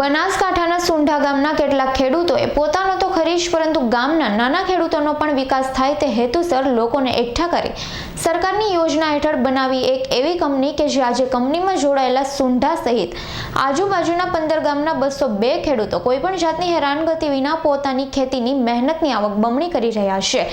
બનાસકાંઠાના સુંઢા ગામના કેટલાક ખેડૂતોએ પોતાનો તો ખરી જ પરંતુ ગામના નાના ખેડૂતોનો પણ વિકાસ થાય તે હેતુસર લોકોને એકઠા કરી સરકારની યોજના હેઠળ બનાવી એક એવી કંપની કે જે આજે કંપનીમાં જોડાયેલા સુંઢા સહિત આજુબાજુના પંદર ગામના બસો બે ખેડૂતો કોઈપણ જાતની હેરાનગતિ વિના પોતાની ખેતીની મહેનતની આવક બમણી કરી રહ્યા છે.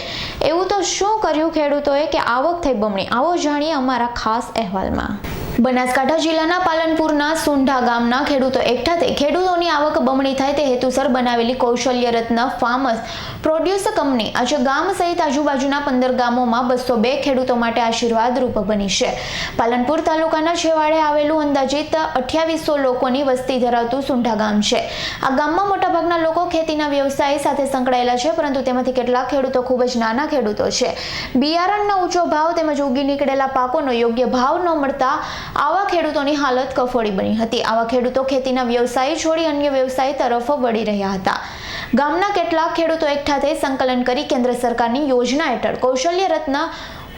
એવું તો શું કર્યું ખેડૂતોએ કે આવક થઈ બમણી? આવો જાણીએ અમારા ખાસ અહેવાલમાં. બનાસકાંઠા જિલ્લાના પાલનપુરના સુંઢા ગામના ખેડૂતો એકઠા થઈ ખેડૂતોની આવક બમણી થાય તે હેતુસર બનાવેલી કૌશલ્ય રત્ન ફાર્મસ પ્રોડ્યુસ કંપની આજે ગામ સહિત આજુબાજુના પંદર ગામોમાં બસો બે ખેડૂતો માટે આશીર્વાદરૂપ બની છે. પાલનપુર તાલુકાના છેવાડે આવેલું અંદાજિત અઠ્યાવીસો લોકોની વસ્તી ધરાવતું સુંઢા ગામ છે. આ ગામમાં મોટાભાગના લોકો ખેતીના વ્યવસાય સાથે સંકળાયેલા છે, પરંતુ તેમાંથી કેટલાક ખેડૂતો ખૂબ જ નાના ખેડૂતો છે. બિયારણનો ઊંચો ભાવ તેમજ ઉગી નીકળેલા પાકોનો યોગ્ય ભાવ ન મળતા આવા ખેડૂતોની હાલત કફોડી બની હતી. આવા ખેડૂતો ખેતીના વ્યવસાય છોડી અન્ય વ્યવસાય તરફ વળી રહ્યા હતા. ગામના કેટલાક ખેડૂતો એકઠા થઈ સંકલન કરી કેન્દ્ર સરકારની યોજના હેઠળ કૌશલ્ય રત્ન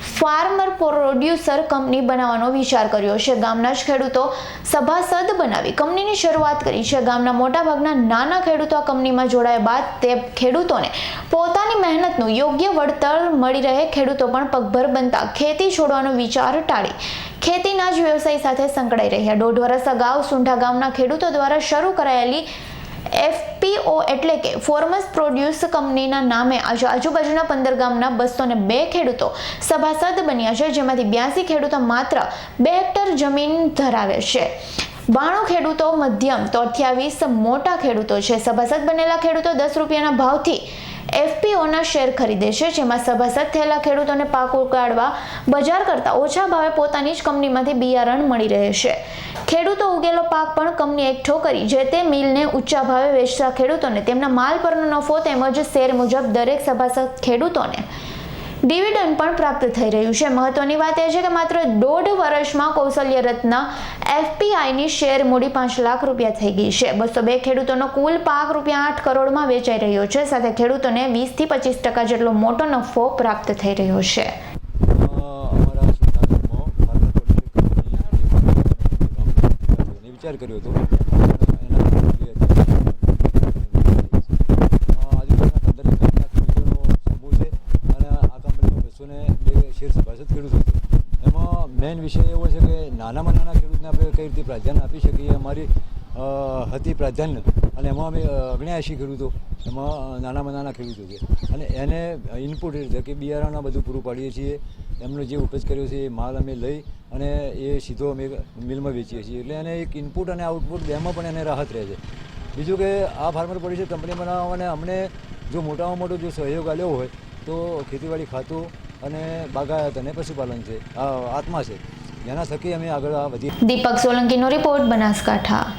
ફાર્મર પ્રોડ્યુસર કંપની બનાવવાનો વિચાર કર્યો છે. ગામના જ ખેડૂતો સભાસદ બનાવી કંપનીની શરૂઆત કરી છે. ગામના મોટાભાગના નાના ખેડૂતો આ કંપનીમાં જોડાયા બાદ તે ખેડૂતોને પોતાની મહેનતનું યોગ્ય વળતર મળી રહે. ખેડૂતો પણ પગભર બનતા ખેતી છોડવાનો વિચાર ટાળી ખેતીના જ વ્યવસાય સાથે સંકળાઈ રહ્યા. દોઢ વર્ષ અગાઉ સુંઢા ગામના ખેડૂતો દ્વારા શરૂ કરાયેલી એફપીઓ એટલે કે ફોર્મસ પ્રોડ્યુસ કંપનીના નામે આજે આજુબાજુના પંદર ગામના બસો ને બે ખેડૂતો સભાસદ બન્યા છે, જેમાંથી બ્યાસી ખેડૂતો માત્ર બે હેક્ટર જમીન ધરાવે છે. બાણું ખેડૂતો મધ્યમ, તો અઠ્યાવીસ મોટા ખેડૂતો છે. સભાસદ બનેલા ખેડૂતો દસ રૂપિયાના ભાવથી એફપીઓના શેર ખરીદે છે, જેમાં સભાસદ થયેલા ખેડૂતોને પાક ઉગાડવા બજાર કરતાં ઓછા ભાવે પોતાની જ કંપનીમાંથી બિયારણ મળી રહે છે. ખેડૂતો ઉગેલો પાક પણ કંપની એકઠો કરી, જે તે મિલને ઊંચા ભાવે વેચતા ખેડૂતોને તેમના માલ પરનો નફો તેમજ શેર મુજબ દરેક સભાસદ ખેડૂતોને ડિવિડન્ડ પણ પ્રાપ્ત થઈ રહ્યું છે. મહત્વની વાત એ છે કે માત્ર દોઢ વર્ષમાં કૌશલ્ય રત્ન એફપીઆઈની શેર મૂડી પાંચ લાખ રૂપિયા થઈ ગઈ છે. બસો બે ખેડૂતોનો કુલ પાક રૂપિયા આઠ કરોડમાં વેચાઈ રહ્યો છે. સાથે ખેડૂતોને વીસથી પચીસ ટકા જેટલો મોટો નફો પ્રાપ્ત થઈ રહ્યો છે. વિચાર કર્યો હતો એના આજુબાજુના પંદર ગામના ખેડૂતોનો સમૂહ છે અને આ કંપનીમાં બસો ને બે સભાસદ ખેડૂતો એમાં મેઇન વિષય એવો છે કે નાનામાં નાના ખેડૂતને આપણે કઈ રીતે પ્રાધાન્ય આપી શકીએ, અમારી હતી પ્રાધાન્ય. અને એમાં અમે અગણ્યાએંશી ખેડૂતો, એમાં નાનામાં નાના ખેડૂતો છે. અને એને ઇનપુટ રીતે કે બિયારણ બધું પૂરું પાડીએ છીએ. એમનો જે ઉપજ કર્યો છે એ માલ અમે લઈ અને એ સીધો અમે મિલમાં વેચીએ છીએ. એટલે એને એક ઇનપુટ અને આઉટપુટ બેમાં પણ એને રાહત રહે છે. બીજું કે આ ફાર્મર પોલિસી કંપની બનાવવાને અમને જો મોટામાં મોટો જો સહયોગ આપ્યો હોય, તો ખેતીવાડી ખાતું અને બાગાયત અને પશુપાલન છે આત્મા છે. જેના થકી અમે આગળ આ વધી દીપક સોલંકીનો રિપોર્ટ બનાસકાંઠા.